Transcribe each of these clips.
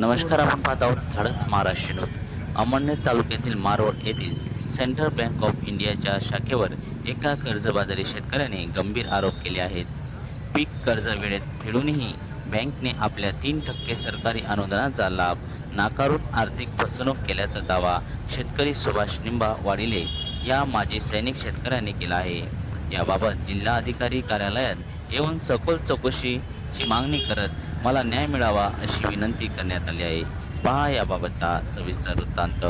नमस्कार आपण पाहत आहोत धाडस महाराष्ट्र न्यूज अमळनेर तालुक्यातील मारवड येथील सेंट्रल बँक ऑफ इंडियाच्या शाखेवर एका कर्जबाजारी शेतकऱ्याने गंभीर आरोप केले आहेत. पीक कर्ज वेळेत फेडूनही बँकने आपल्या तीन टक्के सरकारी अनुदानाचा लाभ नाकारून आर्थिक फसवणूक केल्याचा दावा शेतकरी सुभाष निंबा वाडिले या माजी सैनिक शेतकऱ्याने केला आहे. याबाबत जिल्हा अधिकारी कार्यालयात येऊन सखोल चौकशीची मागणी करत मला न्याय मिळावा अशी विनंती करण्यात आली आहे. पहा याबाबतचा सविस्तर वृत्तांत.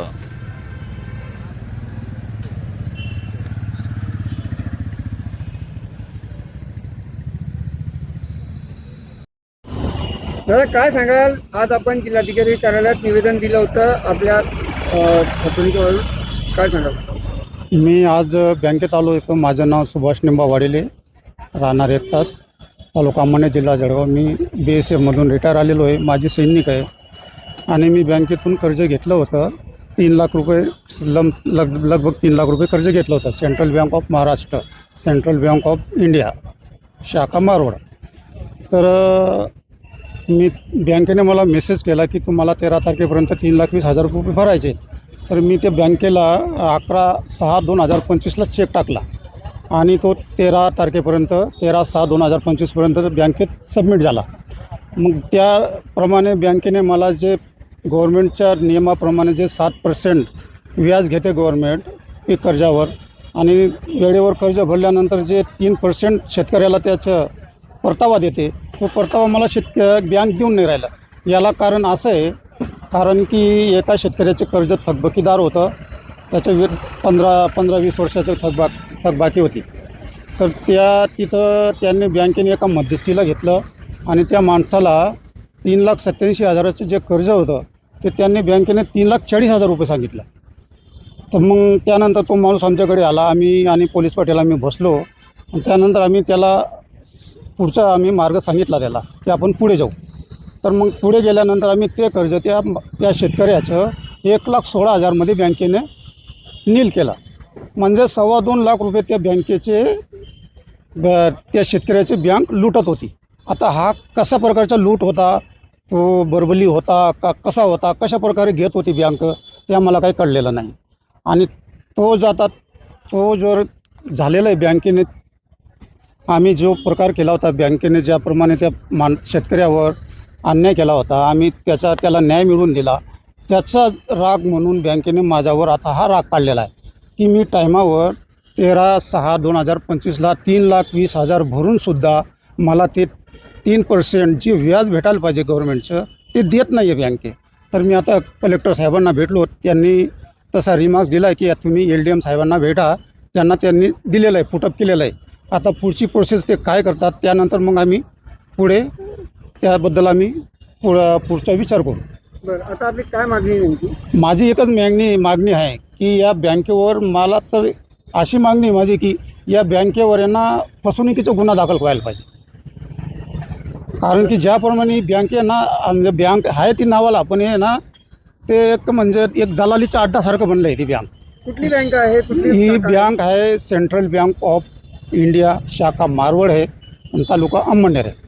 दादा काय सांगाल? आज आपण जिल्हाधिकारी कार्यालयात निवेदन दिलं होतं आपल्या काय सांगाल? मी आज बँकेत आलो इथं माझं नाव सुभाष निंबा वाडेले राहणार एक तास. तालुका अंमळनेर जिल्हा जळगाव. मी बी एस एफमधून रिटायर आलेलो आहे. माझी सैनिक आहे. आणि मी बँकेतून कर्ज घेतलं होतं. तीन लाख रुपये लम लग लगभग तीन लाख रुपये कर्ज घेतलं होतं. Central bank of Maharashtra central bank of India शाखा मारवड. तर मी बँकेने मला मेसेज केला की तुम्हाला तेरा तारखेपर्यंत तीन लाख वीस हजार रुपये भरायचे तर मी त्या बँकेला अकरा सहा दोन हजार पंचवीसला चेक टाकला. आणि तो तेरा तारखेपर्यंत तेरा सहा दोन हजार पंचवीसपर्यंत बँकेत सबमिट झाला. मग त्याप्रमाणे बँकेने मला जे गव्हर्मेंटच्या नियमाप्रमाणे जे सात पर्सेंट व्याज घेते गव्हर्मेंट पीक कर्जावर आणि वेळेवर कर्ज भरल्यानंतर जे तीन पर्सेंट शेतकऱ्याला त्याचं परतावा देते तो परतावा मला शेतक बँक देऊन नाही राहिला. याला कारण असं आहे कारण की एका शेतकऱ्याचे कर्ज थकबकीदार होतं त्याच्या वि पंधरा पंधरा वीस वर्षाचं थकबाक थकबाकी होती. तर त्या तिथं त्यांनी बँकेने एका मध्यस्थीला घेतलं आणि त्या माणसाला तीन लाख सत्याऐंशी हजाराचं जे कर्ज होतं ते त्यांनी बँकेने तीन लाख चाळीस हजार रुपये सांगितलं. तर मग त्यानंतर तो माणूस आमच्याकडे आला आम्ही आणि पोलीस पाटील आम्ही बसलो. आणि त्यानंतर आम्ही त्याला पुढचा आम्ही मार्ग सांगितला त्याला की आपण पुढे जाऊ. तर मग पुढे गेल्यानंतर आम्ही ते कर्ज त्या त्या शेतकऱ्याचं एक लाख सोळा हजारमध्ये बँकेने नील केला. म्हणजे सव्वा दोन लाख रुपये त्या बँकेचे ब त्या शेतकऱ्याची बँक लुटत होती. आता हा कशा प्रकारचा लूट होता? तो बरबली होता का कसा होता? कशा प्रकारे घेत होती बँक? ते आम्हाला काही कळलेलं नाही. आणि तो जातात तो जर झालेला आहे बँकेने आम्ही जो प्रकार केला होता बँकेने ज्याप्रमाणे त्या मान शेतकऱ्यावर अन्याय केला होता आम्ही त्याचा त्याला न्याय मिळवून दिला. त्याचा राग म्हणून बँकेने माझ्यावर आता हा राग काढलेला आहे की मी टायमावर तेरा सहा दोन हजार पंचवीसला तीन लाख वीस हजार भरूनसुद्धा मला ते तीन पर्सेंट जे व्याज भेटायला पाहिजे गव्हर्नमेंटचं ते देत नाही आहे बँके. तर मी आता कलेक्टर साहेबांना भेटलो त्यांनी तसा रिमार्क्स दिला आहे की तुम्ही एल डी एम साहेबांना भेटा त्यांना त्यांनी दिलेलं आहे पुटअप केलेलं आहे आता पुढची प्रोसेस ते काय करतात त्यानंतर मग आम्ही पुढे त्याबद्दल आम्ही पुढं पुढचा विचार करू. बरं आता आपली काय मागणी आहे नेमकी? माझी एकच मागणी मागणी आहे की या बँकेवर मला तर अशी मागणी आहे माझी की या बँकेवर यांना फसवणुकीचा गुन्हा दाखल व्हायला पाहिजे. कारण की ज्याप्रमाणे बँके ना म्हणजे बँक आहे ती नावाला पण हे ना ते एक म्हणजे एक दलालीच्या अड्डासारखं बनलं आहे ती बँक. कुठली बँक आहे? कुठली ही आहे? बँक आहे सेंट्रल बँक ऑफ इंडिया शाखा मारवड आहे आणि तालुका अंमळनेर आहे.